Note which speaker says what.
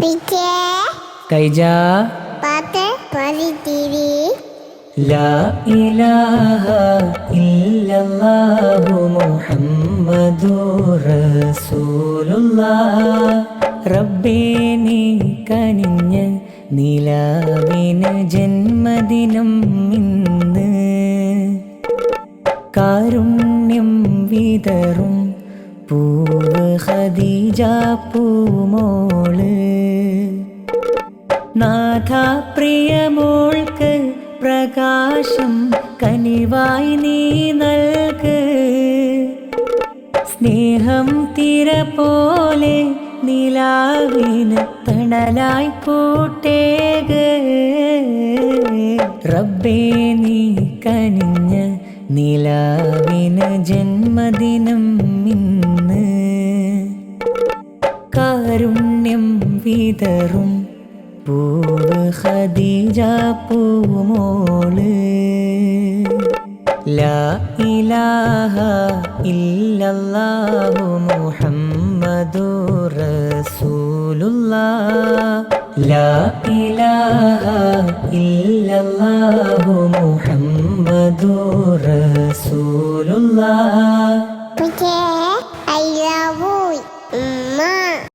Speaker 1: പിച്ചേ.
Speaker 2: കൈജ.
Speaker 1: Path പരിത്തിരി
Speaker 2: ലാ ഇലാഹ ഇല്ലല്ലാഹു മുഹമ്മദുർ റസൂലുള്ളാഹ്. റബ്ബേ നീ കനിഞ്ഞ് നിലാവിന് ജന്മദിനം ഇന്ന്. കാരുണ്യം വിതറും പൂവ് ഖദീജ പൂമോൾ. നാഥ പ്രിയമോൾക്ക് പ്രകാശം കനിവായി നീ നൽക്. സ്നേഹം തിര പോലെ നിലാവിന് തണലായി കൂട്ടേക റബ്ബേ നീ കനിഞ്ഞ നിലാവിന് ജന്മദിനം ഇന്ന്. കാരുണ്യം വിതറും. പൂവ് ഖദീജ പൂമോൾ ലാ ഇലാഹ ഇല്ലല്ലാഹു മുഹമ്മദു റസൂലുല്ലാ ലാ ഇലാഹ ഇല്ലല്ലാഹു മുഹമ്മദു റസൂലുള്ളാഹ്